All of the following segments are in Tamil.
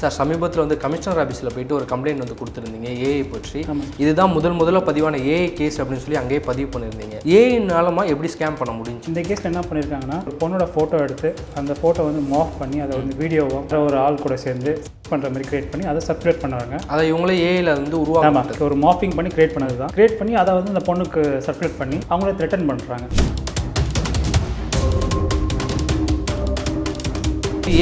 சார் சமீபத்தில் வந்து கமிஷனர் ஆஃபீஸில் போயிட்டு ஒரு கம்ப்ளைண்ட் வந்து கொடுத்துருந்தீங்க ஏஐ பற்றி. இதுதான் முதல் முதல்ல பதிவான ஏஐ கேஸ் அப்படின்னு சொல்லி அங்கேயே பதிவு பண்ணியிருந்தீங்க. ஏஐனாலமா எப்படி ஸ்கேம் பண்ண முடிஞ்சு இந்த கேஸில் என்ன பண்ணியிருக்காங்கன்னா ஒரு பொண்ணோட ஃபோட்டோ எடுத்து அந்த ஃபோட்டோ வந்து மாஃப் பண்ணி அதை வந்து வீடியோவோ ஒரு ஆள் கூட சேர்ந்து பண்ணுற மாதிரி கிரியேட் பண்ணி அதை சர்க்குலேட் பண்ணுறாங்க அதை இவங்களே ஏஐல வந்து உருவாக்க ஒரு மாஃபிங் பண்ணி கிரியேட் பண்ணது தான் கிரியேட் பண்ணி அதை வந்து அந்த பொண்ணுக்கு சர்க்குலேட் பண்ணி அவங்கள த்ரெட்டன் பண்ணுறாங்க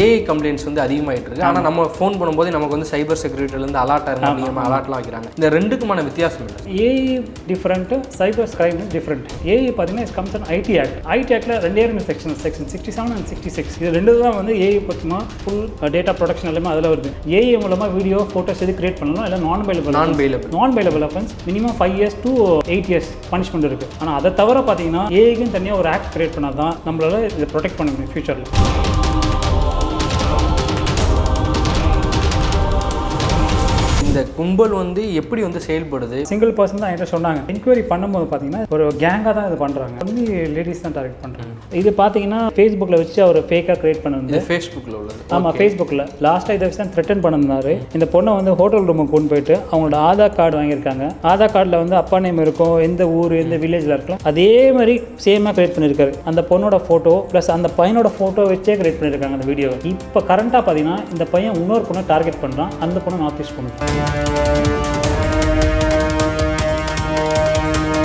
ஏஐ கம்ப்ளைண்ட்ஸ் வந்து அதிகமாயிட்டு இருக்கு. ஆனால் நம்ம ஃபோன் பண்ணும்போது நமக்கு வந்து சைபர் செக்யூரிட்டிலேருந்து அலர்ட் ஆகும் அப்படிங்கிற அலர்ட்லாம் வைக்கிறாங்க. இந்த ரெண்டுக்குமான வித்தியாசம் இல்லை AI different cyber crime different AI பார்த்தீங்கன்னா is comes IT act IT ஆக்டில் ரெண்டே ரெண்டு section section sixty seven and sixty six இது ரெண்டு தான் வந்து ஏஐ பற்றிமா ஃபுல் டேட்டா ப்ரொடக்ஷன் எல்லாமே அதில் வருது. ஏஐ மூலமாக வீடியோ ஃபோட்டோஸ் எது கிரியேட் பண்ணலாம் இல்லை நான் bailable non bailable non bailable offence minimum five years to eight years punishment இருக்குது ஆனால் அதை தவிர பார்த்தீங்கன்னா ஏஐக்கும் தனியாக ஒரு ஆக்ட் கிரியேட் பண்ணால் தான் நம்மளால இதை ப்ரொடெக்ட் பண்ண முடியும் ஃபியூச்சரில் இந்த கும்பல் வந்து எப்படி வந்து செயல்படுது? சிங்கிள் பர்சன் தான் என்கிட்ட சொன்னாங்க. என்கொயரி பண்ணும்போது பார்த்தீங்கன்னா ஒரு கேங்காக தான் இது பண்ணுறாங்க வந்து லேடிஸ் தான் டார்கெட் பண்ணுறாங்க இது பார்த்தீங்கன்னா ஃபேஸ்புக்கில் வச்சு அவர் ஃபேக்காக கிரியேட் பண்ணிருந்து இது ஃபேஸ்புக்கில் உள்ளது. ஆமாம் ஃபேஸ்புக்கில் லாஸ்ட்டாக இதை வச்சு தான் த்ரெட்டன் பண்ணிருந்தாரு. இந்த பொண்ணை வந்து ஹோட்டல் ரூமுக்கு கொண்டு போயிட்டு அவங்களோட ஆதார் கார்டு வாங்கியிருக்காங்க. ஆதார் கார்டில் வந்து அப்பா நேம் இருக்கும். எந்த ஊர் எந்த வில்லேஜில் இருக்கலாம். அதே மாதிரி சேமாக கிரியேட் பண்ணியிருக்காரு. அந்த பொண்ணோட ஃபோட்டோ ப்ளஸ் அந்த பையனோட ஃபோட்டோ வச்சே கிரியேட் பண்ணியிருக்காங்க அந்த வீடியோ இப்போ கரண்ட்டாக பார்த்தீங்கன்னா இந்த பையன் இன்னொரு பொண்ணை டார்கெட் பண்ணுறான் அந்த பொண்ணை நார்த் ஈஸ்ட் பொண்ணு Música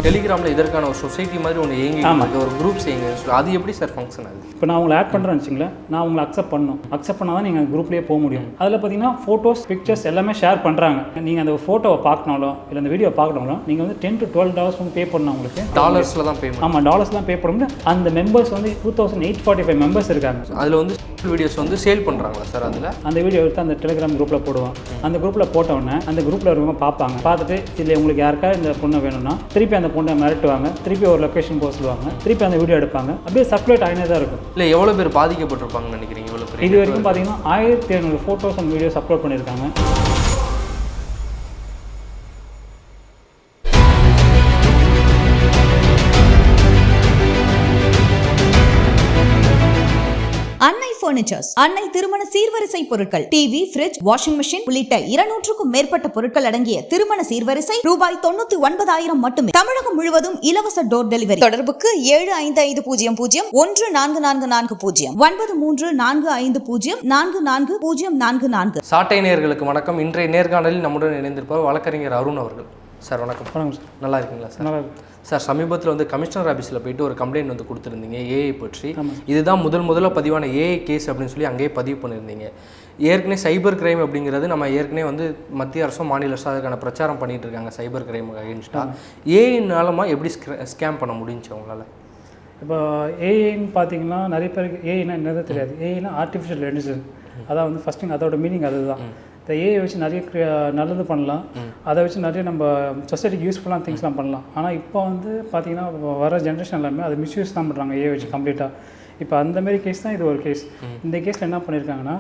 டெலிகிராமில் இதற்கான ஒரு சொசைட்டி மாதிரி ஒன்று இயங்கி இருக்கு. ஒரு குரூப்ஸ் இயங்கி இருக்கு. அது எப்படி சார் ஃபங்க்ஷன் ஆகுது? இப்போ நான் உங்களை ஆட் பண்ணுறேன்னு வச்சுங்களேன் நான் உங்களை அக்செப்ட் பண்ணணும். அக்செப்ட் பண்ணால் தான் நீங்கள் குரூப்லேயே போக முடியும். அதில் பார்த்தீங்கன்னா ஃபோட்டோஸ் பிக்சர்ஸ் எல்லாமே ஷேர் பண்ணுறாங்க நீங்கள் அந்த ஃபோட்டோவை பார்க்கனாலும் இல்லை அந்த வீடியோ பார்க்கனாலும் நீங்கள் வந்து டென் டு டுவெல் டாலர்ஸ் வந்து பே பண்ணணும் உங்களுக்கு. டாலர்ஸில் தான் பேமெண்ட் ஆமாம் டாலர்ஸ் தான் பே பண்ணணும் அந்த மெம்பர்ஸ் வந்து two thousand eight forty five members இருக்காங்க. அதில் வந்து வீடியோஸ் வந்து சேல் பண்ணுறாங்களா சார் அதில்? அந்த வீடியோ எடுத்து அந்த டெலிகிராம் குரூப்பில் போடுவோம் அந்த குரூப்பில் போட்ட உடனே அந்த குரூப்பில் இருக்கவங்க பார்ப்பாங்க. பார்த்துட்டு இதில் உங்களுக்கு யாருக்கா இந்த பொண்ணை வேணும்னா திருப்பி அந்த பொண்ணை மிரட்டுவாங்க. திருப்பி ஒரு லொக்கேஷன் போக சொல்லுவாங்க. திருப்பி அந்த வீடியோ எடுப்பாங்க. அப்படியே சர்க்குலேட் ஆகினே தான் இருக்கும். இல்லை எவ்வளோ பேர் பாதிக்கப்பட்டிருப்பாங்கன்னு நினைக்கிறீங்க? இவ்வளோ பெரிய இது வரைக்கும் பார்த்தீங்கன்னா ஆயிரத்தி எழுநூறு ஃபோட்டோஸ் அண்ட் வீடியோஸ் அப்லோட் பண்ணியிருக்காங்க. பர்னிச்சர்ஸ் அன்னை திருமண சீர்வரிசை பொருட்கள் டிவி ஃபிரிட்ஜ் வாஷிங் மெஷின் உள்ளிட்ட இருநூற்றுக்கும் மேற்பட்ட பொருட்கள் அடங்கிய திருமண சீர்வரிசை ரூபாய் தொண்ணூத்தி ஒன்பதாயிரம் மட்டுமே. தமிழகம் முழுவதும் இலவச டோர் டெலிவரி தொடர்புக்கு ஏழு ஐந்து ஐந்து பூஜ்ஜியம் பூஜ்ஜியம் ஒன்று நான்கு நான்கு நான்கு பூஜ்ஜியம். ஒன்பது மூன்று நான்கு ஐந்து பூஜ்ஜியம் நான்கு நான்கு பூஜ்ஜியம் நான்கு நான்கு. சாட்டை நேயர்களுக்கு வணக்கம். இன்றைய நேர்காணலில் நம்முடன் இணைந்திருப்பவர் வழக்கறிஞர் அருண் அவர்கள். சார் வணக்கம். வணக்கம் சார். நல்லா இருக்கீங்களா சார்? நல்லா இருக்கு சார் சமீபத்தில் வந்து கமிஷனர் ஆஃபீஸில் போயிட்டு ஒரு கம்ப்ளைண்ட் வந்து கொடுத்துருந்தீங்க ஏஐ பற்றி. இதுதான் முதல் முதல்ல பதிவான ஏஐ கேஸ் அப்படின்னு சொல்லி அங்கேயே பதிவு பண்ணியிருந்தீங்க. ஏற்கனவே சைபர் கிரைம் அப்படிங்கிறது நம்ம ஏற்கனவே வந்து மத்திய அரசும் மாநில அரசும் அதுக்கான பிரச்சாரம் பண்ணிட்டு இருக்காங்க சைபர் கிரைம் அகேன்ஸ்டாக ஏஐனாலமா எப்படி ஸ்கேம் பண்ண முடிஞ்சு அவங்களால இப்போ ஏஐன்னு பார்த்தீங்கன்னா நிறைய பேருக்கு ஏஐனா என்னது தெரியாது. ஏஐனா ஆர்டிஃபிஷியல் இன்டெலிஜென்ஸ் அதான் வந்து ஃபஸ்ட்டு அதோட மீனிங் அதுதான். இந்த ஏஐ வச்சு நிறைய நல்லது பண்ணலாம். அதை வச்சு நிறைய நம்ம சொசைட்டிக்கு யூஸ்ஃபுல்லான திங்ஸ்லாம் பண்ணலாம். ஆனால் இப்போ வந்து பார்த்தீங்கன்னா வர ஜென்ரேஷன் எல்லாமே அதை மிஸ்யூஸ் தான் பண்ணுறாங்க ஏஐ வச்சு கம்ப்ளீட்டாக இப்போ அந்த மாதிரி கேஸ் தான் இது ஒரு கேஸ் இந்த கேஸில் என்ன பண்ணியிருக்காங்கன்னா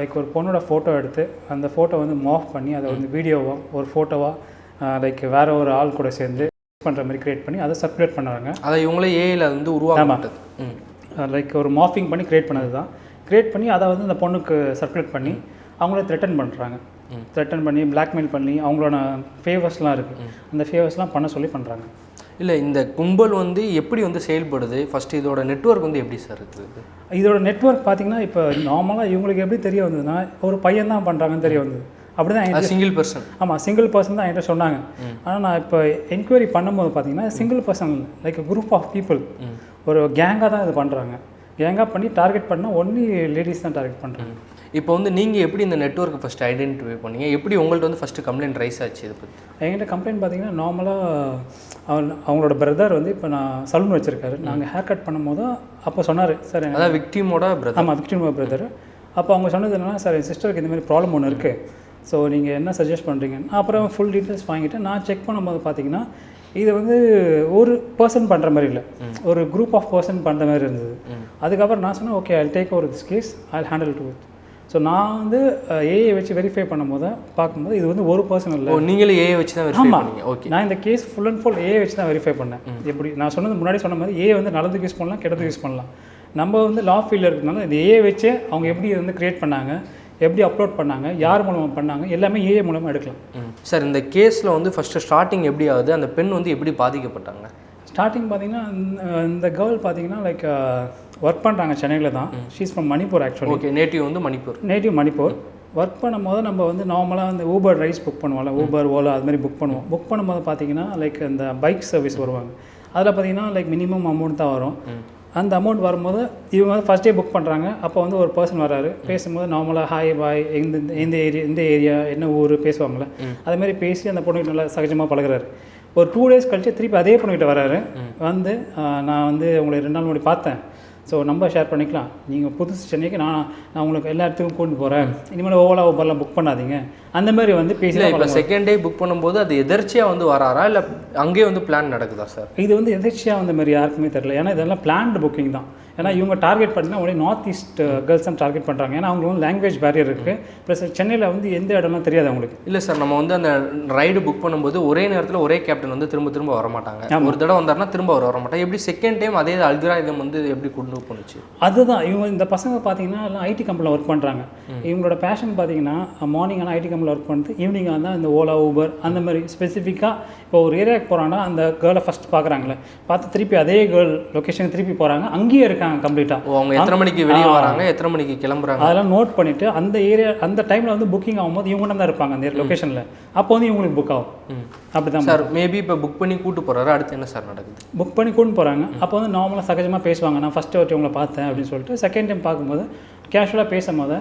லைக் ஒரு பொண்ணோட ஃபோட்டோ எடுத்து அந்த ஃபோட்டோ வந்து மாஃப் பண்ணி அதை வந்து வீடியோவோ ஒரு ஃபோட்டோவாக லைக் வேற ஒரு ஆள் கூட சேர்ந்து பண்ணுற மாதிரி கிரியேட் பண்ணி அதை சர்க்குலேட் பண்ணுறாங்க. அதை இவங்களே ஏஐல வந்து உருவாக்கப்பட்டது. ம். லைக் ஒரு மாஃபிங் பண்ணி கிரியேட் பண்ணது தான் கிரியேட் பண்ணி அதை வந்து அந்த பொண்ணுக்கு சர்க்குலேட் பண்ணி அவங்கள த்ரெட்டன் பண்ணுறாங்க த்ரெட்டன் பண்ணி blackmail பண்ணி அவங்களோட ஃபேவர்ஸ்லாம் இருக்குது அந்த ஃபேவர்ஸ்லாம் பண்ண சொல்லி பண்ணுறாங்க இல்லை இந்த கும்பல் வந்து எப்படி வந்து செயல்படுது? ஃபர்ஸ்ட் இதோட நெட்வொர்க் வந்து எப்படி சார் இருக்குது இதோட நெட்வொர்க் பார்த்தீங்கன்னா இப்போ நார்மலாக இவங்களுக்கு எப்படி தெரிய வந்ததுன்னா ஒரு பையன் தான் பண்ணுறாங்கன்னு தெரிய வந்தது. அப்படி தான் சிங்கிள் பர்சன் ஆமாம் சிங்கிள் பர்சன் தான் என்கிட்ட சொன்னாங்க. ஆனால் நான் இப்போ என்கொயரி பண்ணும்போது பார்த்தீங்கன்னா single person like group of people ஒரு கேங்காக தான் இது பண்ணுறாங்க கேங்காக பண்ணி டார்கெட் பண்ணால் ஒன்லி லேடிஸ் தான் டார்கெட் பண்ணுறாங்க இப்போ வந்து நீங்கள் எப்படி இந்த நெட்வொர்க்கை ஃபஸ்ட் ஐடென்டிஃபை பண்ணீங்க? எப்படி உங்கள்ட்ட வந்து ஃபஸ்ட்டு கம்ப்ளைண்ட் ரைஸ் ஆச்சு இதை பற்றி என்கிட்ட கம்ப்ளைண்ட் பார்த்தீங்கன்னா நார்மலாக அவன் அவங்களோட பிரதர் வந்து இப்போ நான் சலூன் வச்சுருக்காரு. நாங்கள் ஹேர் கட் பண்ணும்போது அப்போ சொன்னார் சார் அதான் விக்டிமோட பிரதர் ஆமாம் விக்டிம் பிரதர் அப்போ அவங்க சொன்னது என்னன்னா சார் என் சிஸ்டருக்கு இந்த மாதிரி ப்ராப்ளம் ஒன்று இருக்குது ஸோ நீங்கள் என்ன சஜஸ்ட் பண்ணுறீங்க அப்புறம் ஃபுல் டீட்டெயில்ஸ் வாங்கிட்டு நான் செக் பண்ணும்போது பார்த்தீங்கன்னா இது வந்து ஒரு பர்சன் பண்ணுற மாதிரி இல்லை. ஒரு குரூப் ஆஃப் பர்சன் பண்ணுற மாதிரி இருந்தது. அதுக்கப்புறம் நான் சொன்னேன் okay I take over this case I handle to it so நான் வந்து ஏஐ வச்சு வெரிஃபை பண்ணும்போது பார்க்கும்போது இது வந்து ஒரு பர்சன் இல்லை நீங்களே ஏஐ வச்சு தான் வெரிஃபை ஆமா. பண்ணீங்க. ஓகே நான் இந்த case full and full A வச்சு தான் வெரிஃபை பண்ணேன். எப்படி நான் சொன்னது முன்னாடி சொன்ன மாதிரி ஏ வந்து நல்லதுக்கு யூஸ் பண்ணலாம் கெட்டதுக்கு யூஸ் பண்ணலாம். நம்ம வந்து லா ஃபீல்டில் இருக்கிறதுனால இந்த ஏ வச்சே அவங்க எப்படி இதை வந்து கிரியேட் பண்ணாங்க எப்படி அப்லோட் பண்ணாங்க யார் மூலமாக பண்ணாங்க எல்லாமே ஏஏ மூலமாக எடுக்கலாம். சார் இந்த கேஸில் வந்து ஃபஸ்ட்டு ஸ்டார்டிங் எப்படி ஆகுது அந்த பெண் வந்து எப்படி பாதிக்கப்பட்டாங்க? ஸ்டார்டிங் பார்த்தீங்கன்னா இந்த- கேர்ள் பார்த்தீங்கன்னா லைக் ஒர்க் பண்ணுறாங்க சென்னையில் தான். She's from Manipur actually okay native வந்து மணிப்பூர். நேட்டிவ் மணிப்பூர். ஒர்க் பண்ணும்போது நம்ம வந்து நார்மலாக வந்து ஊபர் ரைஸ் புக் பண்ணுவோம்ல. ஊபர் ஓலா அது மாதிரி புக் பண்ணுவோம். புக் பண்ணும்போது பார்த்தீங்கன்னா லைக் இந்த பைக் சர்வீஸ் வருவாங்க. அதில் பார்த்தீங்கன்னா லைக் மினிமம் அமௌண்ட் தான் வரும். அந்த அமௌண்ட் வரும்போது இவங்க வந்து ஃபஸ்ட் டே புக் பண்ணுறாங்க அப்போ வந்து ஒரு பர்சன் வராரு. பேசும்போது நார்மலாக ஹாய் பாய் எந்த எந்த ஏரியா எந்த ஏரியா என்ன ஊர் பேசுவாங்கள்ல அது மாதிரி பேசி அந்த பொண்ணுகிட்ட நல்லா சகஜமாக பழகுறாரு. ஒரு டூ டேஸ் கழிச்சு திருப்பி அதே பொண்ணுகிட்ட வராரு. வந்து "ஆஹ், நான் வந்து உங்களை ரெண்டு நாள் முன்னாடி பார்த்தேன். ஸோ நம்பர் ஷேர் பண்ணிக்கலாம். நீங்கள் புதுசு சென்னைக்கு நான் நான் உங்களுக்கு எல்லா இடத்துக்கும் கூட்டிட்டு போகிறேன் இனிமேல் ஓலா ஊபர்லாம் புக் பண்ணாதீங்க. அந்த மாதிரி வந்து பேசி இல்லை இப்போ செகண்ட் டே புக் பண்ணும்போது அது எதர்ச்சியாக வந்து வராரா? இல்லை அங்கேயே வந்து பிளான் நடக்குதா சார் இது வந்து எதிர்ச்சியாக வந்த மாதிரி யாருக்குமே தெரியல. ஏன்னா இதெல்லாம் பிளான்டு புக்கிங் தான். ஏன்னா இவங்க டார்கெட் பார்த்தீங்கன்னா ஒரே நார்த் ஈஸ்ட் கேர்ள்ஸ் தான் டார்கெட் பண்ணுறாங்க ஏன்னா அவங்களுக்கு வந்து லாங்குவேஜ் பேரியர் இருக்குது ப்ளஸ் சென்னையில் வந்து எந்த இடம்லாம் தெரியாது அவங்களுக்கு. இல்லை சார் நம்ம வந்து அந்த ரைடு புக் பண்ணும்போது ஒரே நேரத்தில் ஒரே கேப்டன் வந்து திரும்ப திரும்ப வர மாட்டாங்க. ஒரு தடவை வந்தாருன்னா திரும்ப அவர் வர மாட்டாங்க எப்படி செகண்ட் டைம் அதே அல்கிராயுதம் வந்து எப்படி கொண்டு போணுச்சு? அதுதான். இவங்க இந்த பசங்க பார்த்தீங்கன்னா எல்லாம் ஐடி கம்பெனியில் ஒர்க் பண்ணுறாங்க இவங்களோட பேஷன் பார்த்தீங்கன்னா மார்னிங் ஆனால் ஐடி கம்பெனியில் ஒர்க் பண்ணிட்டு ஈவினிங் ஆனால் இந்த ஓலா ஊபர் அந்த மாதிரி ஸ்பெசிஃபிக்காக இப்போ ஒரு ஏரியாவுக்கு போகிறாங்கன்னா அந்த கேர்ளை ஃபஸ்ட் பார்க்குறாங்களே பார்த்து திருப்பி அதே கேர்ள் லொக்கேஷன் திருப்பி போகிறாங்க அங்கேயே இருக்காங்க. கம்ப்ளீட்டாக ஓ அவங்க எத்தனை மணிக்கு வெளியே வராங்க? எத்தனை மணிக்கு கிளம்புறாங்க? அதெல்லாம் நோட் பண்ணிவிட்டு அந்த ஏரியா அந்த டைமில் வந்து புக்கிங் ஆகும்போது இவங்க தான் இருப்பாங்க அந்த லொக்கேஷனில் அப்போ வந்து இவங்களுக்கு புக் ஆகும். அப்படி தான் சார் மேபி இப்போ புக் பண்ணி கூட்டு போறாரு? அடுத்து என்ன சார் நடக்குது? புக் பண்ணி கூட்டு போகிறாங்க அப்போ வந்து நார்மலாக சகஜமாக பேசுவாங்க. நான் ஃபஸ்ட்டு ஒருத்தி உங்களை பார்த்தேன் அப்படின்னு சொல்லிட்டு செகண்ட் டைம் பார்க்கும்போது கேஷுவலாக பேசும்போது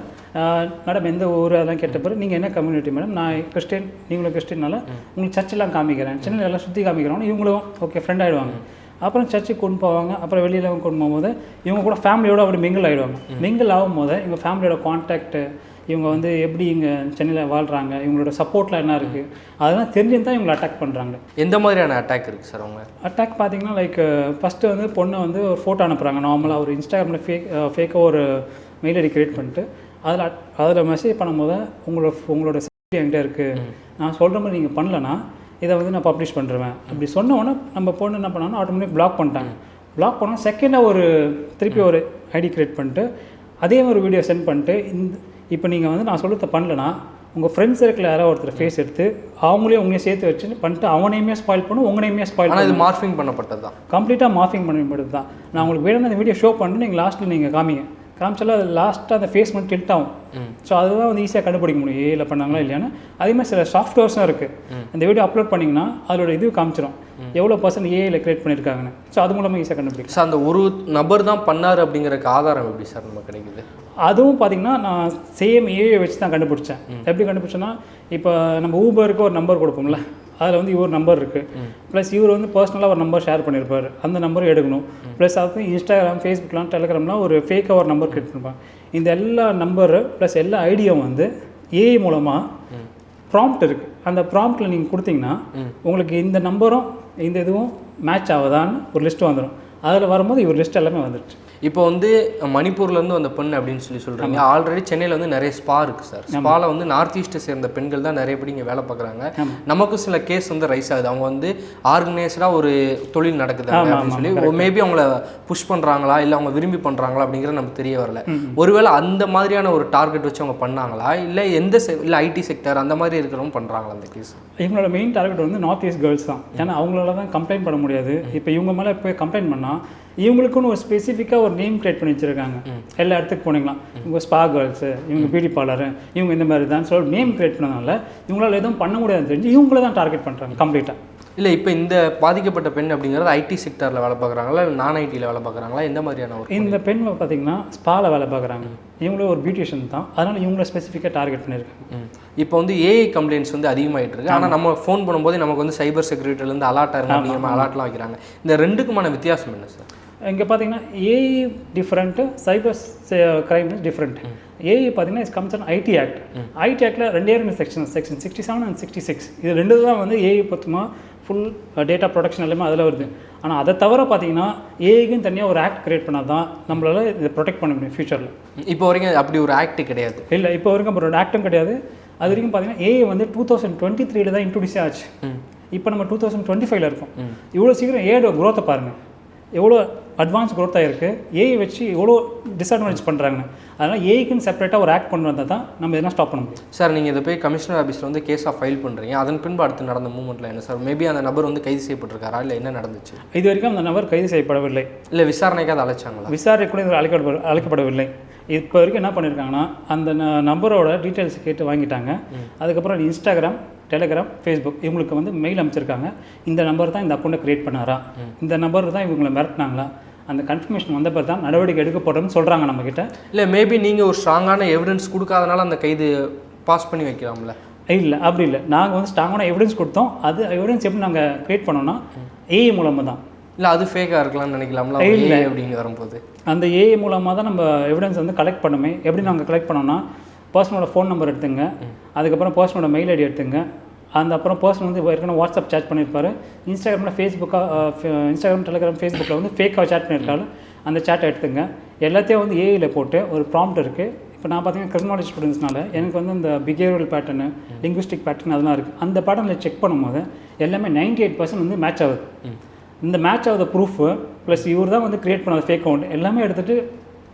மேடம் எந்த ஊர்? அதெல்லாம் கேட்ட பிறகு நீங்கள் என்ன கம்யூனிட்டி மேடம் நான் கிறிஸ்டின் நீங்களும் கிறிஸ்டின்னால உங்களுக்கு சர்ச்செல்லாம் காமிக்கிறேன். சென்னையில் எல்லாம் சுற்றி காமிக்கிறோம் இவங்களும் ஓகே ஃப்ரெண்ட் ஆகிடுவாங்க அப்புறம் சர்ச்சுக்கு கொண்டு போவாங்க அப்புறம் வெளியில் கொண்டு போகும்போது இவங்க கூட ஃபேமிலியோட அப்படி மிங்கிள் ஆகிடுவாங்க மிங்கிள் ஆகும்போது இவங்க ஃபேமிலியோட கான்டாக்ட்டு இவங்க வந்து எப்படி இங்கே சென்னையில் வாழ்கிறாங்க இவங்களோட சப்போர்ட்லாம் என்ன இருக்குது அதெல்லாம் தெரிஞ்சு தான் இவங்களை அட்டாக் பண்ணுறாங்க எந்த மாதிரியான அட்டாக் இருக்கு சார் அவங்க? அட்டாக் பார்த்தீங்கன்னா லைக் ஃபஸ்ட்டு வந்து பொண்ணை வந்து ஒரு ஃபோட்டோ அனுப்புகிறாங்க நார்மலாக ஒரு இன்ஸ்டாகிராமில் ஃபேக் ஃபேக்காக ஒரு மெயில் ஐடி கிரியேட் பண்ணிட்டு அதில் அதில் மெசேஜ் பண்ணும்போது உங்களோட உங்களோட என்கிட்ட இருக்குது நான் சொல்கிற மாதிரி நீங்கள் பண்ணலனா இதை வந்து நான் பப்ளிஷ் பண்ணுறேன் அப்படி சொன்ன உடனே நம்ம பொண்ணு என்ன பண்ணாங்கன்னா ஆட்டோமேட்டிக் பிளாக் பண்ணிட்டாங்க. பிளாக் பண்ணால் செகண்டாக ஒரு திருப்பி ஒரு ஐடி கிரியேட் பண்ணிட்டு அதே மாதிரி வீடியோ சென்ட் பண்ணிட்டு இந்த இப்போ நீங்கள் வந்து நான் சொல்லுறத பண்ணலனா உங்கள் ஃப்ரெண்ட்ஸ் சர்க்கிள் யாராவது ஒருத்தர் ஃபேஸ் எடுத்து அவங்களே உங்களையும் சேர்த்து வச்சு பண்ணிட்டு அவனையுமே ஸ்பாயில் பண்ணும் உங்களையுமே ஸ்பாயில் ஆனால் இது மார்ஃபிங் பண்ணப்பட்டது தான் கம்ப்ளீட்டாக மார்ஃபிங் பண்ணி தான் நான் உங்களுக்கு வேணும்னு அந்த வீடியோ ஷோ பண்ணிட்டு நீங்கள் லாஸ்ட்டில் நீங்கள் காமிங்க. காமிச்சாலும் அது லாஸ்ட்டாக அந்த ஃபேஸ் மட்டும் டில்ட் ஆகும். ஸோ அதுதான் வந்து ஈஸியாக கண்டுபிடிக்க முடியும். ஏல பண்ணாங்களா இல்லையான்னு. அதே மாதிரி சில சாஃப்ட்வேர்ஸும் இருக்குது இந்த வீடியோ அப்லோட் பண்ணிங்கன்னா அதோட இது காமிச்சிடும் எவ்வளோ பர்சன்ட் ஏஐயில் கிரியேட் பண்ணியிருக்காங்கன்னு ஸோ அது மூலமாக ஈஸியாக கண்டுபிடிக்கும் சார் அந்த ஒரு நபர் தான் பண்ணாரு அப்படிங்கறக்கு ஆதாரம் எப்படி சார் நமக்கு கிடைக்குது? அதுவும் பார்த்தீங்கன்னா நான் சேம் ஏஐ வச்சு தான் கண்டுபிடிச்சேன். எப்படி கண்டுபிடிச்சேன்னா இப்போ நம்ம ஊபருக்கு ஒரு நம்பர் கொடுப்போம்ல. அதில் வந்து இவர் நம்பர் இருக்குது ப்ளஸ் இவர் வந்து பர்சனலாக ஒரு நம்பர் ஷேர் பண்ணியிருப்பார். அந்த நம்பரும் எடுக்கணும். ப்ளஸ் அது இன்ஸ்டாகிராம் ஃபேஸ்புக்லாம் டெலிகிராம்லாம் ஒரு ஃபேக்காக ஒரு நம்பர் கிரியேட் பண்ணிருப்பாங்க இந்த எல்லா நம்பரு ப்ளஸ் எல்லா ஐடியும் வந்து ஏஐ மூலமாக ப்ராம்ப்ட் இருக்குது அந்த ப்ராம்ப்டில் நீங்கள் கொடுத்தீங்கன்னா உங்களுக்கு இந்த நம்பரும் இந்த இதுவும் மேட்ச் ஆகுதான்னு ஒரு லிஸ்ட் வந்துடும் அதில் வரும்போது இவர் லிஸ்ட் எல்லாமே வந்துடுச்சு இப்போ வந்து மணிப்பூர்ல இருந்து வந்த பெண் அப்படின்னு சொல்லி சொல்றாங்க. ஆல்ரெடி சென்னையில் வந்து நிறைய ஸ்பா இருக்கு சார் ஸ்பால வந்து நார்த் ஈஸ்ட்டை சேர்ந்த பெண்கள் தான் நிறைய பேர் இங்கே வேலை பார்க்குறாங்க. நமக்கும் சில கேஸ் வந்து ரைஸ் ஆகுது. அவங்க வந்து ஆர்கனைஸ்டாக ஒரு தொழில் நடக்குது அப்படின்னு சொல்லி மேபி அவங்கள புஷ் பண்றாங்களா இல்லை அவங்க விரும்பி பண்றாங்களா அப்படிங்கிறது நமக்கு தெரிய வரல. ஒருவேளை அந்த மாதிரியான ஒரு டார்கெட் வச்சு அவங்க பண்ணாங்களா? இல்லை எந்த இல்லை ஐடி செக்டர் அந்த மாதிரி இருக்கிறவங்க பண்றாங்களா அந்த கேஸ் இவங்களோட மெயின் டார்கெட் வந்து நார்த் ஈஸ்ட் கேர்ள்ஸ் தான். ஏன்னா அவங்களால தான் கம்ப்ளைண்ட் பண்ண முடியாது. இப்போ இவங்க மேலே போய் கம்ப்ளைண்ட் பண்ணால் இவங்களுக்குன்னு ஒரு ஸ்பெசிஃபிக்காக ஒரு நேம் கிரியேட் பண்ணி வச்சிருக்காங்க. எல்லா இடத்துக்கு போனீங்களா இவங்க ஸ்பா கேர்ள்ஸு இவங்க பியூட்டி பார்லரு இவங்க இந்த மாதிரி தான். சொல்லி நேம் கிரியேட் பண்ணதுனால இவங்களால எதுவும் பண்ண முடியாதுன்னு தெரிஞ்சு இவங்கள தான் டார்கெட் பண்ணுறாங்க கம்ப்ளீட்டாக இல்லை இப்போ இந்த பாதிக்கப்பட்ட பெண் அப்படிங்கிறது ஐடி செக்டரில் வேலை பார்க்குறாங்களா? இல்லை நான் ஐடியில் வேலை பார்க்குறாங்களா? எந்த மாதிரியான ஒரு இந்த பெண் பார்த்தீங்கன்னா ஸ்பால வேலை பார்க்குறாங்க. இவங்களும் ஒரு பியூட்டிஷியன் தான். அதனால் இவங்கள ஸ்பெசிஃபிக்காக டார்கெட் பண்ணியிருக்காங்க. இப்போ வந்து ஏஐ கம்ப்ளைண்ட்ஸ் வந்து அதிகமாயிட்டு இருக்கு ஆனால் நம்ம ஃபோன் பண்ணும்போது நமக்கு வந்து சைபர் செக்யூரிட்டிலேருந்து அலர்ட் ஆகும் அப்படிங்கிற அலர்ட்லாம் வைக்கிறாங்க. இந்த ரெண்டுக்குமான வித்தியாசம் என்ன சார் இங்கே பார்த்தீங்கன்னா AI different cyber crime is different AI பார்த்தீங்கன்னா is comes an IT act IT ஆக்டில் ரெண்டே ரெண்டு section section sixty seven and sixty six இது ரெண்டு தான் வந்து ஏஐ பொறுத்துமா ஃபுல் டேட்டா ப்ரொடக்ஷன் எல்லாமே அதில் வருது. ஆனால் அதை தவிர பார்த்தீங்கன்னா ஏஐக்குன்னு தனியாக ஒரு ஆக்ட் கிரியேட் பண்ணால் தான் நம்மளால இதை ப்ரொடெக்ட் பண்ண முடியும் ஃபியூச்சரில் இப்போ வரைக்கும் அப்படி ஒரு ஆக்ட் கிடையாது. இல்லை இப்போ வரைக்கும் அப்புறம் ஆக்டும் கிடையாது. அது வரைக்கும் பார்த்தீங்கன்னா ஏஐ வந்து டூ தௌசண்ட் டுவெண்ட்டி த்ரீல தான் இன்ட்ரடியூஸே ஆச்சு. இப்போ நம்ம டூ தௌசண்ட் டுவெண்ட்டி ஃபைவ்ல இருக்கோம். இவ்வளோ சீக்கிரம் ஏடோ growth-அ பாருங்கள் எவ்வளோ அட்வான்ஸ் growth ஆகிருக்கு ஏஐ வச்சு எவ்வளோ டிஸ்அட்வான்டேஜ் பண்ணுறாங்க அதனால் ஏஐக்குன்னு செப்பரேட்டாக ஒரு ஆக்ட் வந்தால் தான் நம்ம எதனா ஸ்டாப் பண்ண முடியும். சார் நீங்கள் இதை போய் கமிஷனர் ஆஃபீஸில் வந்து கேஸாக ஃபைல் பண்ணுறீங்க அதன் பின்பு அடுத்து நடந்த மூமெண்ட்டில் என்ன சார் மேபி அந்த நபர் வந்து கைது செய்யப்பட்டிருக்காரா? இல்லை என்ன நடந்துச்சு? இது வரைக்கும் அந்த நபர் கைது செய்யப்படவில்லை. இல்லை விசாரணைக்கு அதை அழைச்சாங்களா? விசாரணை கூட இதில் அழைக்கப்பட அழைக்கப்படவில்லை. இப்போ வரைக்கும் என்ன பண்ணியிருக்காங்கன்னா அந்த ந- நம்பரோட டீட்டெயில்ஸ் கேட்டு வாங்கிட்டாங்க. அதுக்கப்புறம் இன்ஸ்டாகிராம் டெலிகிராம் ஃபேஸ்புக் இவங்களுக்கு வந்து மெயில் அனுப்பிச்சிருக்காங்க. இந்த நம்பர் தான் இந்த அக்கௌண்ட்டை க்ரியேட் பண்ணாரா? இந்த நம்பர் தான் இவங்களை மிரட்டினாங்களா? அந்த கன்ஃபர்மேஷன் வந்த பிறகு தான் நடவடிக்கை எடுக்கப்படும் சொல்கிறாங்க நம்மக்கிட்ட இல்லை மேபி நீங்கள் ஒரு ஸ்ட்ராங்கான எவிடன்ஸ் கொடுக்காதனால அந்த கைது பாஸ் பண்ணி வைக்கலாம்ல? இல்லை அப்படி இல்லை. நாங்கள் வந்து ஸ்ட்ராங்கான எவிடன்ஸ் கொடுத்தோம். அது எவிடன்ஸ் எப்படி நாங்கள் க்ரியேட் பண்ணோம்னா ஏஐ மூலமாக தான். இல்லை அது ஃபேக்காக இருக்கலாம்னு நினைக்கலாம்ல? இல்ல. அப்படிங்க வரும்போது. அந்த ஏஐ மூலமாக தான் நம்ம எவிடன்ஸ் வந்து கலெக்ட் பண்ணுமே. எப்படி நாங்கள் கலெக்ட் பண்ணோம்னா பர்சனோட ஃபோன் நம்பர் எடுத்துங்க. அதுக்கப்புறம் பர்சனோட மெயில் ஐடி எடுத்துங்க. அந்த அப்புறம் பர்சன் வந்து ஏற்கனவே வாட்ஸ்அப் சேட் பண்ணியிருப்பாரு. இன்ஸ்டாகிராமில் ஃபேஸ்புக்காக இன்ஸ்டாகிராம் டெலிகிராம் ஃபேஸ்புக்கில் வந்து ஃபேக்காக சேட் பண்ணியிருக்காரு. அந்த சேட்டை எடுத்துங்க. எல்லாத்தையும் வந்து ஏஐயில் போட்டு ஒரு ப்ராம்ப்ட் இருக்குது இப்போ நான் பார்த்தீங்கன்னா கிரிமினாலஜி ஸ்டூடெண்ட்ஸ்னால எனக்கு வந்து இந்த பிஹேவியரல் பேட்டர்னு லிங்குஸ்டிக் பேட்டர்ன் அதெல்லாம் இருக்குது அந்த பேட்டர்னில் செக் பண்ணும்போது எல்லாமே 98% எயிட் பர்சன்ட் வந்து மேட்ச் ஆகுது. இந்த மேட்ச் ஆகுத ப்ரூஃபு ப்ளஸ் இவர் தான் வந்து கிரியேட் பண்ண ஃபேக் அக்கௌண்ட் எல்லாமே எடுத்துகிட்டு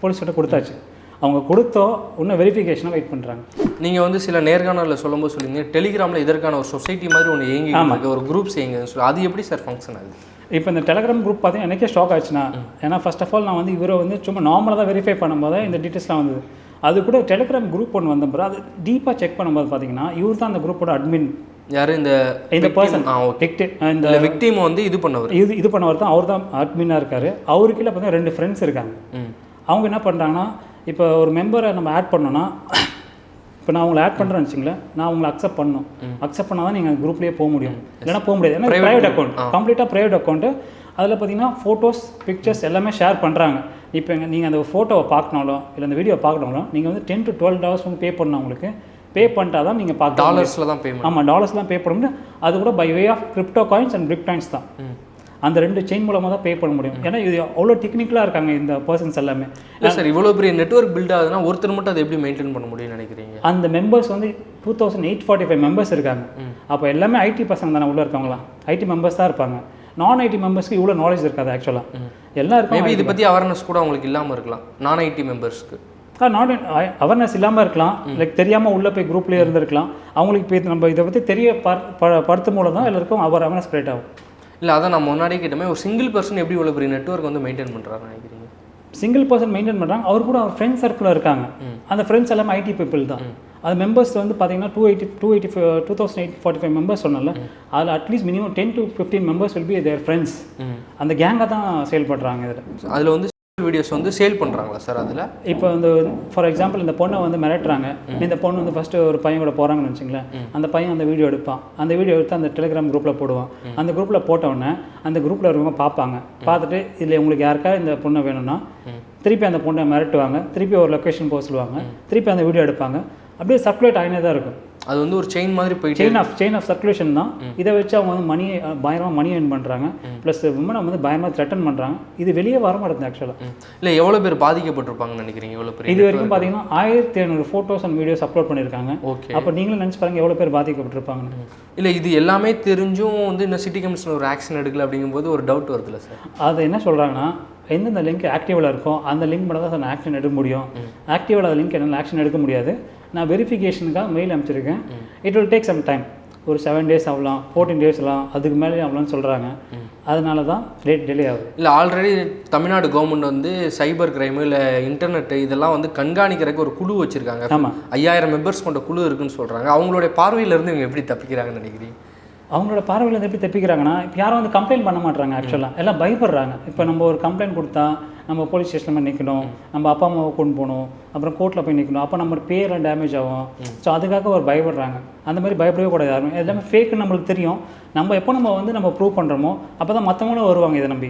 போலீஸ்கிட்ட கொடுத்தாச்சு. அவங்க கொடுத்தோம் இன்னும் வெரிஃபிகேஷனாக வெயிட் பண்ணுறாங்க நீங்கள் வந்து சில நேர்காணலில் சொல்லும்போது சொல்லுங்க டெலிகிராமில் இதற்கான ஒரு சொசைட்டி மாதிரி ஒன்று இயங்கி இருக்கு ஒரு குரூப்ஸ் இயங்குதுன்னு சொல்லி. அது எப்படி சார் ஃபங்க்ஷன் ஆகுது? இப்போ இந்த டெலிகிராம் குரூப் பார்த்தீங்கன்னா எனக்கே ஸ்டாக் ஆச்சுன்னா ஏன்னா ஃபர்ஸ்ட் ஆஃப் ஆல் நான் வந்து இவரை வந்து சும்மா நார்மலாக தான் வெரிஃபை பண்ணும்போது இந்த டீட்டெயில்ஸ்லாம் வந்தது. அது கூட டெலிகிராம் குரூப் ஒன்று வந்த பிறகு அது டீப்பாக செக் பண்ணும்போது பார்த்தீங்கன்னா இவர் தான் அந்த குரூப்போட அட்மின் யார்? இந்த இந்த பர்சன் ஓகே இந்த விக்டீம் வந்து இது பண்ணவர். இது இது பண்ணவர் தான். அவர் தான் அட்மினாக இருக்கார். அவருக்கு கீழே பார்த்தீங்கன்னா ரெண்டு ஃப்ரெண்ட்ஸ் இருக்காங்க. அவங்க என்ன பண்ணுறாங்கன்னா இப்போ ஒரு மெம்பரை நம்ம ஆட் பண்ணோன்னா இப்போ நான் உங்களை ஆட் பண்ணுறேன்னு வச்சுங்களேன் நான் உங்களை அக்செப்ட் பண்ணணும். அக்செப்ட் பண்ணால் தான் நீங்கள் குரூப்லேயே போக முடியும். இல்லைன்னா போக முடியாது. ஏன்னா ப்ரைவேட் அக்கௌண்ட் கம்ப்ளீட்டாக ப்ரைவேட் அக்கௌண்ட்டு அதில் பார்த்தீங்கன்னா ஃபோட்டோஸ் பிக்சர்ஸ் எல்லாமே ஷேர் பண்ணுறாங்க இப்போ நீங்கள் அந்த ஃபோட்டோவை பார்க்கனாலும் இல்லை அந்த வீடியோவை பார்க்கனாலும் நீங்கள் வந்து டென் டு டுவெல் டாலர்ஸ் வந்து பே பண்ணணும் உங்களுக்கு. பே பண்ணிட்டா தான் நீங்கள் பார்க்க டாலர்ஸில் தான் பேமெண்ட் ஆமாம் டாலர்ஸ் தான் பே பண்ண முடியும். அது கூட by way of crypto coins and brick coins தான் அந்த ரெண்டு செயின் மூலமாக தான் பே பண்ண முடியும். ஏன்னா இது அவ்வளோ டெக்னிக்கலாக இருக்காங்க இந்த பர்சன்ஸ் எல்லாமே. இல்லை சார் இவ்வளோ பெரிய நெட்வொர்க் பில்ட் ஆகுதுன்னா ஒருத்தர் மட்டும் அதை எப்படி மெயின்டைன் பண்ண முடியும்னு நினைக்கிறீங்க? அந்த மெம்பர்ஸ் வந்து two thousand eight forty five members இருக்காங்க அப்போ எல்லாமே ஐடி பசங்க தானே உள்ளே இருக்கவங்களாம். ஐடி மெம்பர்ஸ் தான் இருப்பாங்க. நான் ஐடி மெம்பர்ஸ்க்கு இவ்வளோ நாலேஜ் இருக்காது ஆக்சுவலாக எல்லாம் மேபி இதை பற்றி அவேர்னஸ் கூட அவங்களுக்கு இல்லாமல் இருக்கலாம். நான் ஐடி மெம்பர்ஸ்க்கு நாட் அவேர்னஸ் இல்லாமல் இருக்கலாம். லைக் தெரியாமல் உள்ளே போய் குரூப்லேயே இருந்திருக்கலாம். அவங்களுக்கு இப்போ நம்ம இதை பற்றி தெரிய படுத்தும் மூலம் தான் எல்லாருக்கும் அவர் அவேர்னஸ் கிரியேட் ஆகும். இல்லை அதான் நான் முன்னாடியே கேட்டமே ஒரு சிங்கிள் பர்சன் எப்படி இவ்வளோ பெரிய நெட்வொர்க் வந்து மெயின்டைன் பண்ணுறாருன்னு நினைக்கிறீங்க? சிங்கிள் பர்சன் மெயின்டைன் பண்ணுறாங்க அவர் கூட அவர் ஃப்ரெண்ட்ஸ் சர்க்கிளில் இருக்காங்க. அந்த ஃப்ரெண்ட்ஸ் எல்லாமே ஐடி பீப்புள் தான். அது மெம்பர்ஸ் வந்து பார்த்தீங்கன்னா two eighty two eighty two thousand eight forty five members சொன்னல அதில் at least minimum ten to fifteen members will be there friends அந்த கேங்காக தான் செயல்படுறாங்க இதில். அதில் வந்து வீடியோஸ் வந்து சேல் பண்ணுறாங்களா சார் அதில்? இப்போ வந்து ஃபார் எக்ஸாம்பிள் இந்த பொண்ணை வந்து மிரட்டுறாங்க. இந்த பொண்ணு வந்து ஃபஸ்ட்டு ஒரு பையன் கூட போகிறாங்கன்னு வச்சுங்களேன் அந்த பையன் அந்த வீடியோ எடுப்பான். அந்த வீடியோ எடுத்து அந்த டெலிகிராம் குரூப்பில் போடுவான். அந்த குரூப்பில் போட்டவுடனே அந்த குரூப்பில் இருக்கவங்க பார்ப்பாங்க. பார்த்துட்டு இதில் உங்களுக்கு யாருக்கா இந்த பொண்ணை வேணும்னா? திருப்பி அந்த பொண்ணை மிரட்டுவாங்க. திருப்பி ஒரு லொக்கேஷன் போக சொல்லுவாங்க. திருப்பி அந்த வீடியோ எடுப்பாங்க. அப்படியே சர்க்குலேட் ஆகினே தான் இருக்கும். அது வந்து ஒரு செயின் மாதிரி போயிட்டு chain of chain of circulation தான். இதை வச்சு அவங்க வந்து மணி பயங்கரமாக மணி ஏர்ன் பண்ணுறாங்க ப்ளஸ் விமனை வந்து பயங்கரமாக த்ரெட்டன் பண்ணுறாங்க இது வெளியே வர மாட்டேங்குது ஆக்சுவலாக இல்லை எவ்வளோ பேர் பாதிக்கப்பட்டிருப்பாங்கன்னு நினைக்கிறீங்க? இவ்வளோ பெரிய இது வரைக்கும் பார்த்தீங்கன்னா ஆயிரத்தி ஐநூறு ஃபோட்டோஸ் அண்ட் வீடியோஸ் அப்லோட் பண்ணியிருக்காங்க. ஓகே. அப்போ நீங்களும் நினச்சி பாருங்க எவ்வளோ பேர் பாதிக்கப்பட்டிருப்பாங்கன்னு. இல்லை இது எல்லாமே தெரிஞ்சும் வந்து இன்னும் சிட்டி கமிஷன் ஒரு ஆக்ஷன் எடுக்கல அப்படிங்கும்போது ஒரு டவுட் வருதுல்ல சார் அது என்ன சொல்கிறாங்கன்னா எந்தெந்த லிங்க் ஆக்டிவில் இருக்கோ அந்த லிங்க் மட்டும் தான் சார் நான் ஆக்ஷன் எடுக்க முடியும். ஆக்டிவில் அந்த லிங்க் என்னால் ஆக்ஷன் எடுக்க முடியாது. நான் வெரிஃபிகேஷனுக்காக mail அனுப்பிச்சிருக்கேன். It will take some time ஒரு செவன் டேஸ் ஆகலாம் ஃபோர்டீன் டேஸ் ஆகலாம் அதுக்கு மேலே ஆகலாம்னு சொல்கிறாங்க அதனால தான் ரேட் டிலே ஆகுது. இல்லை ஆல்ரெடி தமிழ்நாடு கவர்மெண்ட் வந்து சைபர் கிரைமு இல்லை இன்டர்நெட் இதெல்லாம் வந்து கண்காணிக்கிறதுக்கு ஒரு குழு வச்சுருக்காங்க. ஆமாம் ஐயாயிரம் மெம்பர்ஸ் கொண்ட குழு இருக்குன்னு சொல்கிறாங்க அவங்களுடைய பார்வையிலேருந்து இவங்க எப்படி தப்பிக்கிறாங்கன்னு நினைக்கிறீங்க? அவங்களோட பார்வையில் இருந்து எப்படி தப்பிக்கிறாங்கன்னா இப்போ யாரும் வந்து கம்ப்ளைண்ட் பண்ண மாட்டாங்க ஆக்சுவலாக எல்லாம் பயப்படுறாங்க. இப்போ நம்ம ஒரு கம்ப்ளைண்ட் கொடுத்தா நம்ம போலீஸ் ஸ்டேஷனில் போய் நிற்கணும் நம்ம அப்பா அம்மாவை கொண்டு போகணும். அப்புறம் கோர்ட்டில் போய் நிற்கணும் அப்போ நம்ம பேரெல்லாம் டேமேஜ் ஆகும். ஸோ அதுக்காக ஒரு பயப்படுறாங்க. அந்த மாதிரி பயப்படவே கூடாது யாருமே. எல்லாமே ஃபேக்குன்னு நம்மளுக்கு தெரியும். நம்ம எப்போ நம்ம வந்து நம்ம ப்ரூவ் பண்ணுறோமோ அப்போ தான் மற்றவங்களும் வருவாங்க இதை நம்பி.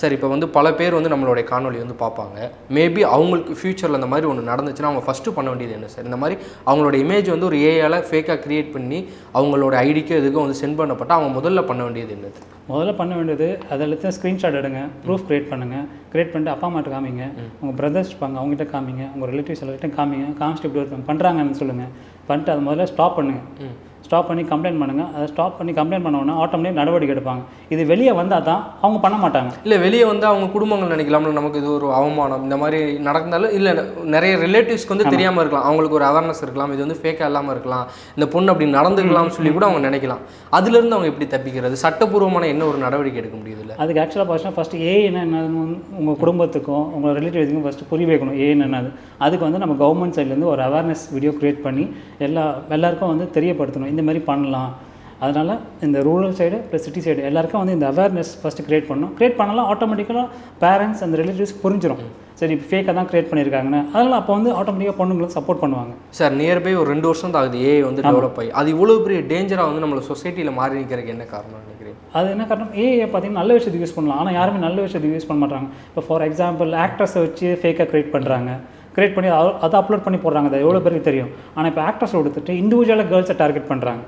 சரி இப்போ வந்து பல பேர் வந்து நம்மளுடைய காணொளி வந்து பார்ப்பாங்க. மேபி அவங்களுக்கு ஃப்யூச்சரில் அந்த மாதிரி ஒன்று நடந்துச்சுன்னா அவங்க ஃபஸ்ட்டு பண்ண வேண்டியது என்ன சார்? இந்த மாதிரி அவங்களோட இமேஜ் வந்து ஒரு ஏஆல ஃபேக்காக கிரியேட் பண்ணி அவங்களோட ஐடிக்கோ இதுக்கும் வந்து சென்ட் பண்ணப்பட்டால் அவங்க முதல்ல பண்ண வேண்டியது என்னது? முதல்ல பண்ண வேண்டியது அதில் ஸ்க்ரீன்ஷாட் எடுங்க ப்ரூஃப் கிரியேட் பண்ணுங்கள் கிரியேட் பண்ணிட்டு அப்பா அம்மாட்ட காமிங்க. உங்கள் பிரதர்ஸ் இருப்பாங்க அவங்ககிட்ட காமிங்க. உங்கள் ரிலேட்டிவ்ஸ் எல்லார்கிட்டையும் காமிங்க. காமிச்சிட்டு இப்படி ஒருத்தவங்க பண்ணுறாங்கன்னு சொல்லுங்கள் பண்ணிட்டு அதை முதல்ல ஸ்டாப் பண்ணுங்கள் ஸ்டாப் பண்ணி கம்ப்ளைண்ட் பண்ணுங்கள் அதை ஸ்டாப் பண்ணி கம்ப்ளைண்ட் பண்ண உடனே ஆட்டோமேட்டிக் நடவடிக்கை எடுப்பாங்க. இது வெளியே வந்தால் தான் அவங்க பண்ண மாட்டாங்க. இல்லை வெளியே வந்து அவங்க குடும்பங்கள் நினைக்கலாம்ல நமக்கு இது ஒரு அவமானம். இந்த மாதிரி நடந்தாலும் இல்லை நிறைய ரிலேட்டிவ்ஸ்க்கு வந்து தெரியாமல் இருக்கலாம். அவங்களுக்கு ஒரு அவேர்னஸ் இருக்கலாம். இது வந்து ஃபேக்காக இல்லாமல் இருக்கலாம். இந்த பொண்ணு அப்படி நடந்துக்கலாம்னு சொல்லி கூட அவங்க நினைக்கலாம். அதுலேருந்து அவங்க எப்படி தப்பிக்கிறது? சட்டப்பூர்வமான என்ன ஒரு நடவடிக்கை எடுக்க முடியுது இல்லை அதுக்கு ஆக்சுவலாக பார்த்தீங்கன்னா ஃபஸ்ட்டு ஏ என்னன்னு உங்கள் குடும்பத்துக்கும் உங்கள் ரிலேட்டிவ்ஸுக்கும் ஃபஸ்ட்டு புரிய வைக்கணும். ஏ என்னது? அதுக்கு வந்து நம்ம கவர்மெண்ட் சைட்லேருந்து ஒரு அவேர்னஸ் வீடியோ க்ரியேட் பண்ணி எல்லா எல்லாருக்கும் வந்து தெரியப்படுத்தணும். இந்த மாதிரி பண்ணலாம். அதனால் இந்த rural side plus city side எல்லாருக்கும் வந்து இந்த அவேர்னஸ் ஃபஸ்ட்டு க்ரியேட் பண்ணணும். க்ரியேட் பண்ணலாம் ஆட்டோமேட்டிக்கலாக பேரண்ட்ஸ் அந்த ரிலேட்டிவ்ஸ் புரிஞ்சிடும் சரி இப்போ ஃபேக்காக தான் க்ரியேட் பண்ணியிருக்காங்கன்னு அதனால் அப்போ வந்து ஆட்டோமேட்டிக்காக பொண்ணுங்களுக்கு சப்போர்ட் பண்ணுவாங்க. சார் நியர்பை ஒரு ரெண்டு வருஷம் தான் ஆகுது ஏஐ வந்து டெவலப் ஆகி. அது இவ்வளோ பெரிய டேஞ்சராக வந்து நம்மள சொசைட்டியில் மாறி நிற்கிறதுக்கு என்ன காரணம் நினைக்கிறீங்க? அது என்ன காரணம்? ஏஐ பார்த்தீங்கன்னா நல்ல விஷயத்துக்கு யூஸ் பண்ணலாம். ஆனால் யாருமே நல்ல விஷயத்துக்கு யூஸ் பண்ண மாட்டாங்க. இப்போ ஃபார் எக்ஸாம்பிள் ஆக்ட்ரஸை வச்சு ஃபேக்காக க்ரியேட் பண்ணுறாங்க கிரியேட் பண்ணி அதை அப்லோட் பண்ணி போடுறாங்க. அது எவ்வளோ பேருக்கு தெரியும்? ஆனால் இப்போ ஆக்டர்ஸ் கொடுத்துட்டு இண்டிவிஜுவலாக கேர்ள்ஸை டார்கெட் பண்ணுறாங்க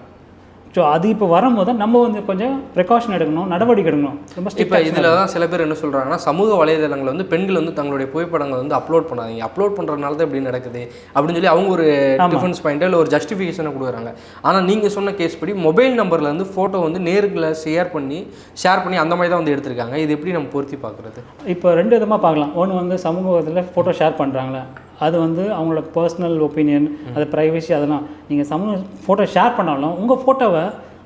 ஸோ அது இப்போ வரும்போது நம்ம வந்து கொஞ்சம் ப்ரிகாஷன் எடுக்கணும் நடவடிக்கை எடுக்கணும். ரொம்ப இப்போ இதில் தான் சில பேர் என்ன சொல்கிறாங்கன்னா சமூக வலைதளங்கள் வந்து பெண்கள் வந்து தங்களுடைய புகைப்படங்கள் வந்து அப்லோட் பண்ணாதீங்க. அப்லோட் பண்ணுறதுனால தான் இப்படி நடக்குது அப்படின்னு சொல்லி அவங்க ஒரு டிஃபரன்ஸ் பாயிண்ட்டோ இல்லை ஒரு ஜஸ்டிஃபிகேஷனை கொடுக்குறாங்க. ஆனால் நீங்கள் சொன்ன கேஸ் படி மொபைல் நம்பர்ல இருந்து ஃபோட்டோ வந்து நேருக்குள்ள ஷேர் பண்ணி ஷேர் பண்ணி அந்த மாதிரி தான் வந்து எடுத்திருக்காங்க. இது எப்படி நம்ம பொருத்தி பார்க்குறது? இப்போ ரெண்டு விதமாக பார்க்கலாம். ஒன்று வந்து சமூகத்தில் ஃபோட்டோ ஷேர் பண்ணுறாங்களே அது வந்து அவங்களோட பர்சனல் ஒப்பீனியன் அது ப்ரைவசி அதெல்லாம். நீங்கள் சமூக ஃபோட்டோ ஷேர் பண்ணாலும் உங்கள் ஃபோட்டோவை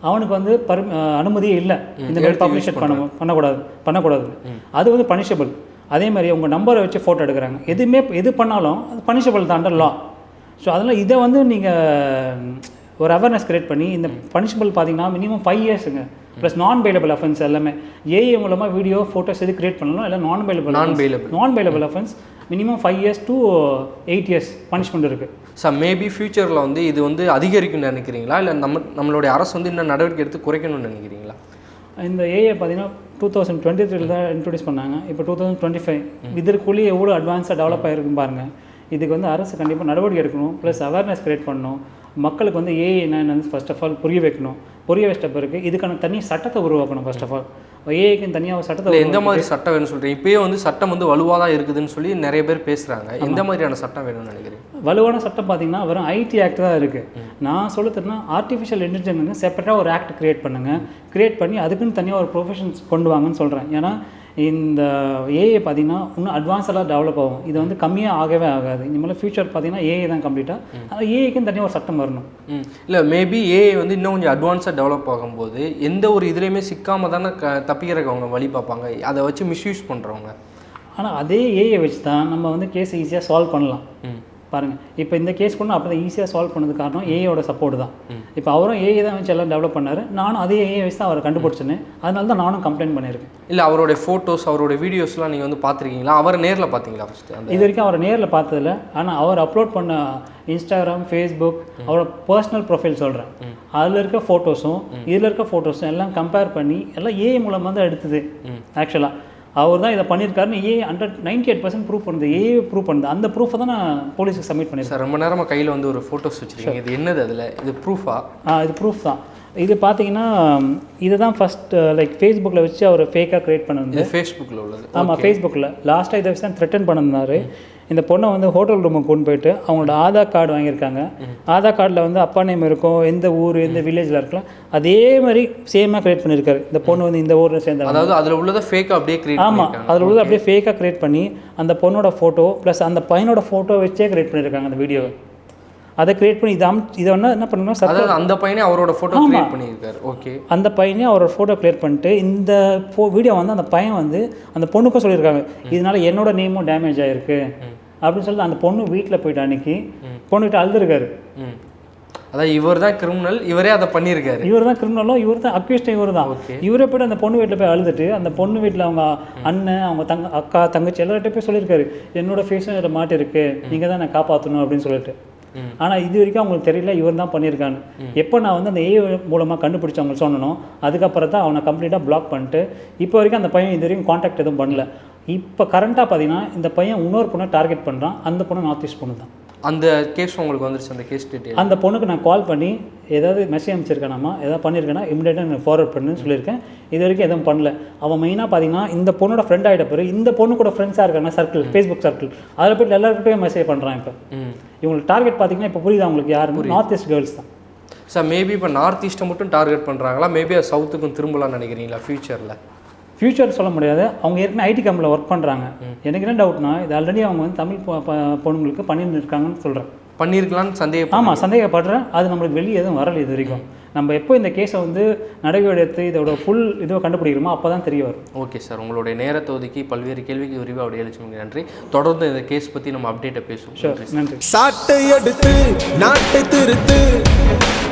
அவனுக்கு வந்து பர் அனுமதியே இல்லை. இந்த மாதிரி பப்ளிஷ் பண்ண பண்ணக்கூடாது பண்ணக்கூடாது. அது வந்து பனிஷபிள் அதே மாதிரி உங்கள் நம்பரை வச்சு ஃபோட்டோ எடுக்கிறாங்க. எதுவுமே எது பண்ணாலும் அது பனிஷபிள் தான் லா ஸோ அதனால் இதை வந்து நீங்கள் ஒரு அவேர்னஸ் கிரியேட் பண்ணி இந்த பனிஷபிள் பார்த்தீங்கன்னா மினிமம் ஃபைவ் இயர்ஸுங்க ப்ளஸ் நான் பெயிலபிள் அஃபென்ஸ் எல்லாமே ஏஐ மூலமாக வீடியோ ஃபோட்டோஸ் எது கிரியேட் பண்ணலாம் இல்லை non bailable non bailable. Non bailable offence minimum five years to eight years punishment இருக்குது சார் மேபி ஃபியூச்சரில் வந்து இது வந்து அதிகரிக்கும்னு நினைக்கிறீங்களா? இல்லை நம்ம நம்மளுடைய அரசு வந்து இன்னும் நடவடிக்கை எடுத்து குறைக்கணும்னு நினைக்கிறீங்களா? இந்த ஏஐ பார்த்தீங்கன்னா டூ தௌசண்ட் டுவெண்ட்டி த்ரீல தான் இன்ட்ரடியூஸ் பண்ணாங்க. இப்போ டூ தௌசண்ட் டுவெண்ட்டி ஃபைவ் இதற்குள்ளேயே எவ்வளோ அட்வான்ஸாக டெவலப் ஆகிருக்கும் பாருங்கள் இதுக்கு வந்து அரசு கண்டிப்பாக நடவடிக்கை எடுக்கணும். ப்ளஸ் அவேர்னஸ் கிரியேட் பண்ணணும். மக்களுக்கு வந்து ஏஐ என்னன்னு ஃபர்ஸ்ட் ஆஃப் ஆல் புரிய வைக்கணும். புரிய வச்சிட்ட பிறகு இதுக்கான தனி சட்டத்தை உருவாக்கணும் ஃபர்ஸ்ட் ஆஃப் ஆல் ஏஐக்குன்னு தனியாக சட்டத்தை எந்த மாதிரி சட்டம் வேணும்னு சொல்கிறீங்க இப்பயே வந்து சட்டம் வந்து வலுவாக தான் இருக்குதுன்னு சொல்லி நிறைய பேர் பேசுகிறாங்க எந்த மாதிரியான சட்டம் வேணும்னு நினைக்கிறீங்க? வலுவான சட்டம் பார்த்தீங்கன்னா வெறும் ஐடி ஆக்ட் தான் இருக்குது நான் சொல்லுறதுனா ஆர்டிஃபிஷியல் இன்டெலிஜென்ஸ் செப்பரேட்டாக ஒரு ஆக்ட் கிரியேட் பண்ணுங்கள் கிரியேட் பண்ணி அதுக்குன்னு தனியாக ஒரு ப்ரொஃபஷன்ஸ் கொண்டு வாங்கன்னு சொல்கிறேன் ஏன்னா இந்த ஏஐ பார்த்தீங்கன்னா இன்னும் அட்வான்ஸாக டெவலப் ஆகும். இது வந்து கம்மியாக ஆகவே ஆகாது. இனிமேல் ஃபியூச்சர் பார்த்தீங்கன்னா ஏஐ தான் கம்ப்ளீட்டாக அது ஏஐக்குன்னு தனியாக ஒரு சட்டம் வரணும். இல்லை மேபி ஏஐ வந்து இன்னும் கொஞ்சம் அட்வான்ஸாக டெவலப் ஆகும்போது எந்த ஒரு இதுலேயுமே சிக்காம தானே க தப்பிக்கிறதுக்கு அவங்க வழி பார்ப்பாங்க. அதை வச்சு மிஸ்யூஸ் பண்ணுறவங்க ஆனால் அதே ஏஐ வச்சு தான் நம்ம வந்து கேஸ் ஈஸியாக சால்வ் பண்ணலாம். ம். பாருங்கள் இப்போ இந்த கேஸ் கூட அப்போ தான் ஈஸியாக சால்வ் பண்ணது காரணம் ஏஐயோட சப்போர்ட் தான். இப்போ அவரும் ஏஐ தான் வச்சு எல்லாம் டெவலப் பண்ணார். நானும் அதே ஏஐ வச்சு தான் அவரை கண்டுபிடிச்சேன்னு. அதனால தான் நானும் கம்ப்ளைண்ட் பண்ணியிருக்கேன். இல்லை அவருடைய ஃபோட்டோஸ் அவருடைய வீடியோஸ்லாம் நீங்கள் வந்து பார்த்துருக்கீங்களா? அவரை நேரில் பார்த்தீங்களா ஃபஸ்ட்டு இது வரைக்கும் அவரை நேரில் பார்த்ததில்ல. ஆனால் அவர் அப்லோட் பண்ண இன்ஸ்டாகிராம் ஃபேஸ்புக் அவரோட பர்சனல் ப்ரொஃபைல் சொல்கிறேன் அதில் இருக்க ஃபோட்டோஸும் இதில் இருக்க ஃபோட்டோஸும் எல்லாம் கம்பேர் பண்ணி எல்லாம் ஏஐ மூலமாக தான் எடுத்தது ஆக்சுவலாக அவர் தான் இதை பண்ணியிருக்காருன்னு a hundred ninety eight percent prove பண்ணுது. ஏ ப்ரூவ் பண்ணுது. அந்த ப்ரூஃபை தான் நான் போலீஸுக்கு சப்மிட் பண்ணியிருக்கேன். சார் ரொம்ப நேரமாக கையில் வந்து ஒரு ஃபோட்டோஸ் வச்சுருக்கீங்க. இது என்னது அதில்? இது ப்ரூஃபா இது ப்ரூஃப் தான். இது பார்த்தீங்கன்னா இது தான் ஃபஸ்ட் லைக் ஃபேஸ்புக்கில் வச்சு அவர் ஃபேக்காக க்ரியேட் பண்ணிருந்தார். ஃபேஸ்புக்கில் உள்ளது. ஆமாம் ஃபேஸ்புக்கில் லாஸ்ட்டாக இதை வச்சு தான் த்ரெட்டன் பண்ணிருந்தாரு. இந்த பொண்ணை வந்து ஹோட்டல் ரூமுக்கு கொண்டு போயிட்டு அவங்களோட ஆதார் கார்டு வாங்கியிருக்காங்க. ஆதார் கார்டில் வந்து அப்பா நேம் இருக்கும் எந்த ஊர் எந்த வில்லேஜில் இருக்கலாம். அதே மாதிரி சேமாக க்ரியேட் பண்ணியிருக்காரு. இந்த பொண்ணு வந்து இந்த ஊரில் சேர்ந்த அதாவது அதில் உள்ளதை ஃபேக்காக அப்படியே கிரியேட் ஆமாம் அதில் உள்ளது அப்படியே ஃபேக்காக க்ரியேட் பண்ணி அந்த பொண்ணோட ஃபோட்டோ ப்ளஸ் அந்த பையனோட ஃபோட்டோ வச்சே க்ரியேட் பண்ணியிருக்காங்க அந்த வீடியோவை அதை க்ரியேட் பண்ணி இதை அம் இதை வந்து என்ன பண்ணணும் அதாவது அந்த பையனே அவரோட ஃபோட்டோ கிரியேட் பண்ணியிருக்காரு. ஓகே அந்த பையனே அவரோட ஃபோட்டோ கிளியர் பண்ணிட்டு இந்த ஃபோ வீடியோ வந்து அந்த பையன் வந்து அந்த பொண்ணுக்கும் சொல்லியிருக்காங்க. இதனால என்னோட நேமும் டேமேஜ் ஆயிருக்கு. அப்படின்னு சொல்லிட்டு அந்த பொண்ணு வீட்டில் போயிட்டு அன்னைக்கு பொண்ணுகிட்ட அழுதுருக்காரு. அதாவது இவர் தான் கிரிமினல் இவரே அதை பண்ணியிருக்காரு. இவர் தான் கிரிமினலும் இவர் தான் அக்யூஸ்டும் இவர் தான். இவரே போய்ட்டு அந்த பொண்ணு வீட்டில் போய் அழுதுட்டு அந்த பொண்ணு வீட்டில் அவங்க அண்ணன் அவங்க தங்க அக்கா தங்கச்சி எல்லார்கிட்ட போய் சொல்லியிருக்காரு. என்னோட ஃபேஸும் இதில் மாட்டிருக்கு நீங்கள் தான் நான் காப்பாற்றணும் அப்படின்னு சொல்லிட்டு. ஆனால் இது வரைக்கும் அவங்களுக்கு தெரியல இவர் தான் பண்ணியிருக்காங்க எப்போ நான் வந்து அந்த ஏ மூலமாக கண்டுபிடிச்சி அவங்களுக்கு சொன்னனோ அதுக்கப்புறம் தான் அவனை கம்ப்ளீட்டாக பிளாக் பண்ணிட்டு இப்போ வரைக்கும் அந்த பையன் இது வரைக்கும் காண்டாக்ட் எதுவும் பண்ணல. இப்போ கரண்ட்டாக பார்த்தீங்கன்னா இந்த பையன் இன்னொரு பொண்ணை டார்கெட் பண்ணுறான் அந்த பொண்ணு நார்த் ஈஸ்ட் பொண்ணு தான். அந்த கேஸ் உங்களுக்கு வந்துருச்சு அந்த கேஸ் டீட்டெயில் அந்த பொண்ணுக்கு நான் கால் பண்ணி ஏதாவது மெசேஜ் அனுப்பிச்சிருக்கேனாமா ஏதாவது பண்ணியிருக்கேனா இமிடியேட்டாக எனக்கு ஃபார்வர்ட் பண்ணுன்னு சொல்லியிருக்கேன். இது வரைக்கும் எதுவும் பண்ணல. அவன் மெயினாக பார்த்தீங்கன்னா இந்த பொண்ணோட ஃப்ரெண்ட் ஆகிட்ட பிறகு இந்த பொண்ணு கூட ஃப்ரெண்ட்ஸாக இருக்காங்க சர்க்கிள் ஃபேஸ்புக் சர்க்கிள் அதில் போய்ட்டு எல்லாருக்கிட்டையும் மெசேஜ் பண்ணுறான் இப்போ. இவங்களுக்கு டார்கெட் பார்த்தீங்கன்னா இப்போ புரியுது அவங்களுக்கு யாருன்னு? நார்த் ஈஸ்ட் கேர்ள்ஸ் தான். சார் மேபி இப்போ நார்த் ஈஸ்ட்டை மட்டும் டார்கெட் பண்ணுறாங்களா மேபி சவுத்துக்கும் திரும்பலாம்னு நினைக்கிறீங்களா ஃப்யூச்சரில் ஃப்யூச்சர் சொல்ல முடியாது. அவங்க ஏற்கனவே ஐடி கம்பெனியில் ஒர்க் பண்ணுறாங்க எனக்கு என்ன டவுட்னா இது ஆல்ரெடி அவங்க வந்து தமிழ் பொண்ணுங்களுக்கு பண்ணிட்டு இருக்காங்கன்னு சொல்கிறேன் பண்ணியிருக்கலாம்னு சந்தேகம் ஆமாம் சந்தேகப்படுறேன். அது நம்மளுக்கு வெளியே எதுவும் வரல இது வரைக்கும். நம்ம எப்போ இந்த கேஸை வந்து நடவடிக்கை எடுத்து இதோட ஃபுல் இதுவை கண்டுபிடிக்கிறோமோ அப்போ தான் தெரிய வரும். ஓகே சார் உங்களுடைய நேரத்தை ஒதுக்கி பல்வேறு கேள்விக்கு விரிவாக அப்படி அளிச்சு நன்றி. தொடர்ந்து இந்த கேஸ் பற்றி நம்ம அப்டேட்டை பேசுவோம். நன்றி. சாட்டை எடுத்து நாட்டை திருத்து.